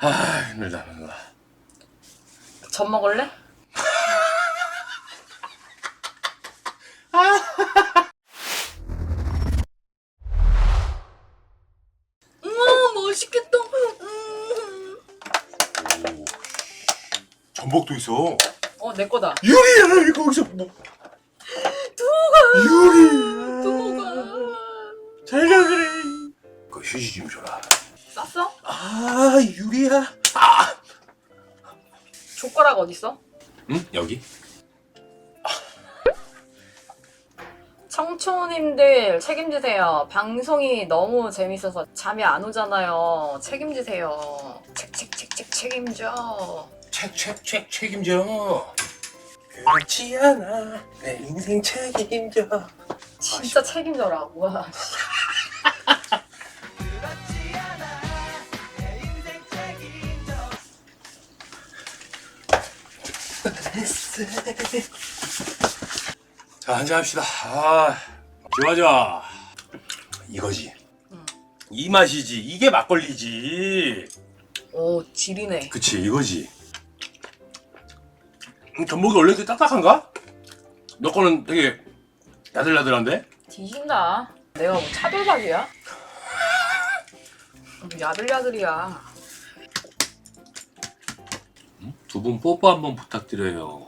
아 힘들다 힘들다 젖 먹을래? 음, 맛있겠다. 음. 오. 전복도 있어 어, 내 거다. 유리야 거기서 뭐 두가, 유리 두가. 잘가 그래 그 휴지 좀 줘라? 아 유리야 아 젓가락 어딨어? 응? 여기? 청초님들 책임지세요. 방송이 너무 재밌어서 잠이 안 오잖아요. 책임지세요. 책책책책 책임져. 책책책 책임져 그렇지 않아 내 인생 책임져 진짜 책임져라고. 자 한잔 합시다 아 좋아 좋아 이거지 응. 이 맛이지 이게 막걸리지 오 지리네. 그치 이거지 음, 전복이 원래 이렇게 딱딱한가? 너 거는 되게 야들야들한데? 뒤진다. 내가 뭐 차돌박이야? 야들야들이야. 두 분 뽀뽀 한번 부탁드려요.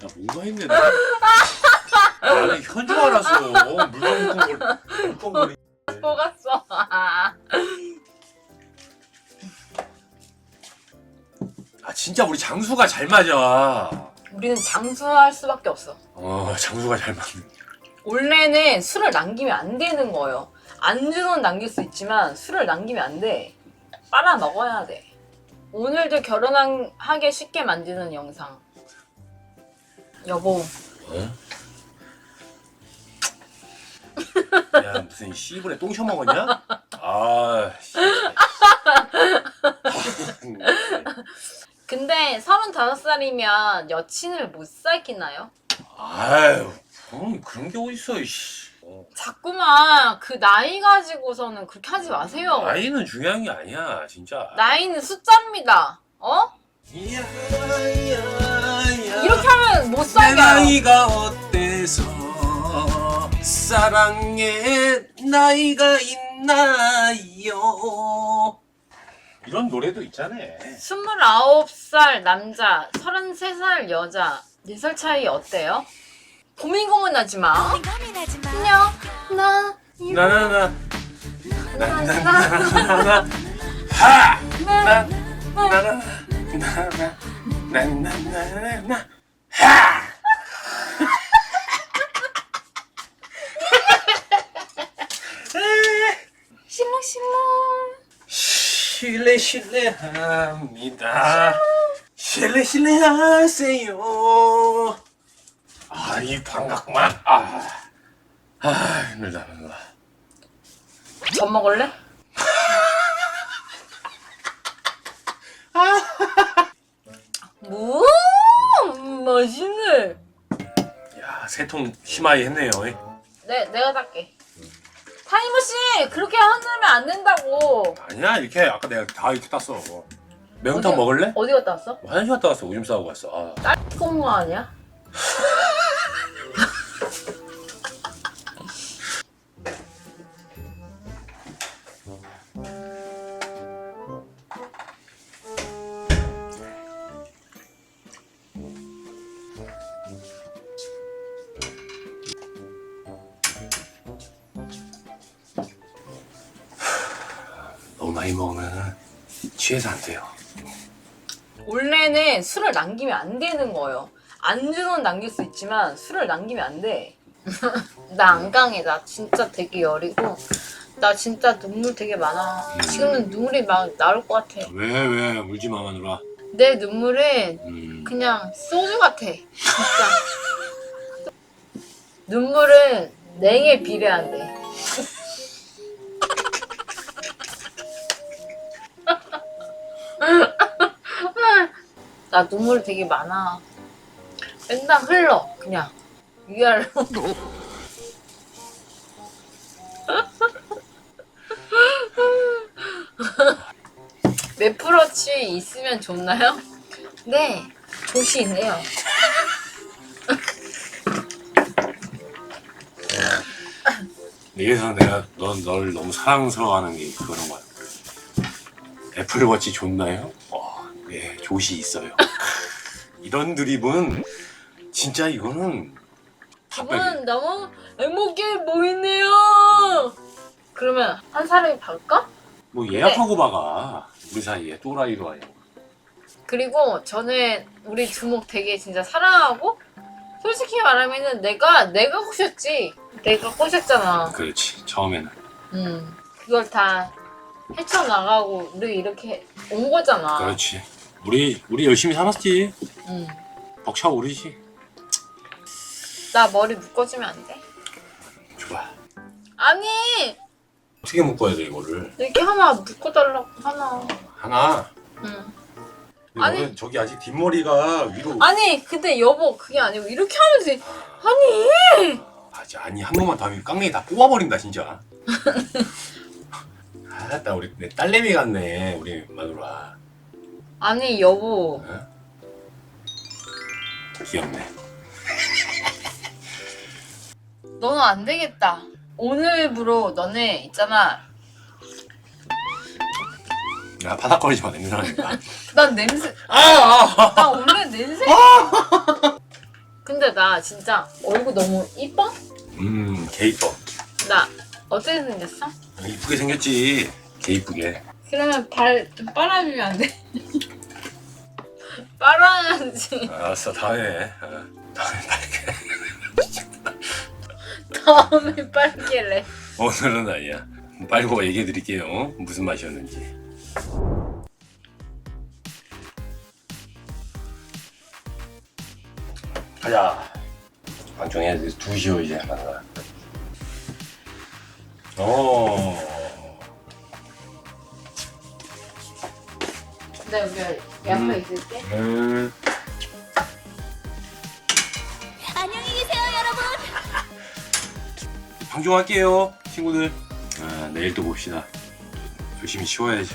나 뭔가 했네 나. 나는 현주알았어 물건 물건거리 물건거리. 속았어. 아 진짜 우리 장수가 잘 맞아 우리는 장수할 수밖에 없어. 어 장수가 잘 맞네 원래는 술을 남기면 안 되는 거예요. 안주는 남길 수 있지만 술을 남기면 안 돼. 빨아 먹어야 돼. 오늘도 결혼하게 쉽게 만드는 영상. 여보, 어? 야 무슨 씨부레 똥 쳐먹었냐? 아 씨. 근데 35살이면 여친을 못 사귀나요? 아유 그런, 그런 게 어딨어 씨. 어. 자꾸만 그 나이 가지고서는 그렇게 하지 마세요. 나이는 중요한 게 아니야 진짜 나이는 숫자입니다. 어? 이야, 이야, 이야. 이렇게 하면 못 내 사귀어요. 나이가 어때서 사랑에 나이가 있나요 이런 노래도 있잖아요. 29살 남자, 33살 여자, 4살 차이 어때요? 고민 고민하지 마. 그냥 나 이거 나나나 나나나 하! 나, 나, 나 나나 나 나나 하! 실례 실례합니다 실례 실례하세요 아이 반갑구만 아, 아 힘들다 힘들다 젖 먹을래? 뭐? 맛있네. 야 세 통 심하게 했네요 네, 내가 살게. 타이머 씨, 그렇게 하면 안 된다고. 아니야 이렇게 아까 내가 다 이렇게 땄어 매운탕 어디- 먹을래? 어디 갔다 왔어? 화장실 갔다 왔어 오줌 싸고 왔어 아. 딸거 아니야? 많이 먹으면 취해서 안 돼요 원래는 술을 남기면 안 되는 거예요. 안주는 남길 수 있지만 술을 남기면 안 돼. 나 안 강해. 나 진짜 되게 여리고 나 진짜 눈물 되게 많아. 지금은 눈물이 막 나올 것 같아. 왜 왜 울지 마 마누라 내 눈물은 음. 그냥 소주 같아. 진짜. 눈물은 냉에 비례한대. 나 눈물 되게 많아. 맨날 흘러 그냥 위아래로 매프러치 있으면 좋나요? 네 조시 있네요 이래서 내가 넌, 널 너무 사랑스러워하는 게 그런 거야. 애플워치 좋나요? 어, 예, 조시 있어요. 이런 드립은 진짜 이거는 답변이. 저분 너무 행복해 보이네요 그러면 한 사람이 받을까? 뭐 예약하고 박아. 우리 사이에 또라이로 아니고. 그리고 저는 우리 주목 되게 진짜 사랑하고 솔직히 말하면은 내가 내가 꼬셨지 내가 꼬셨잖아 그렇지. 처음에는. 음 그걸 다 헤쳐나가고 우리 이렇게 온 거잖아 그렇지. 우리 우리 열심히 살았지. 음. 벅차 오르지. 나 머리 묶어주면 안 돼? 좋아. 아니 어떻게 묶어야 돼 이거를? 이렇게 하나 묶어달라고 하나 하나. 음. 근데 아니. 너는 저기 아직 뒷머리가 위로. 아니 근데 여보 그게 아니고 이렇게 하면 돼 아니 아직 아니 한 번만 더 하면 깡냉이 다 뽑아버린다 진짜. 아나 우리 내 딸내미 같네 우리 마누라. 아니 여보 귀엽네. 너는 안 되겠다 오늘부로 너네 있잖아 야 바닥거리지 마 냄새 나니까. 난 냄새 아, 아, 나 원래 냄새 근데 나 진짜 얼굴 너무 이뻐? 음, 개 이뻐. 나 어떻게 생겼어? 이쁘게 생겼지. 개 이쁘게. 그러면 발 좀 빨아주면 안 돼? 빨아야지 알았어, 다해. 어, 다해, 빨게. 다음에 빨기래 오늘은 아니야. 빨고 얘기해 드릴게요. 무슨 맛이었는지. 가자. 방송해야 돼. 2시요, 이제. 오. 나 여기 옆 에 음. 있을게 음. 안녕히 계세요, 여러분. 방송할게요, 친구들. 아, 내일 또 봅시다. 열심히 치워야지.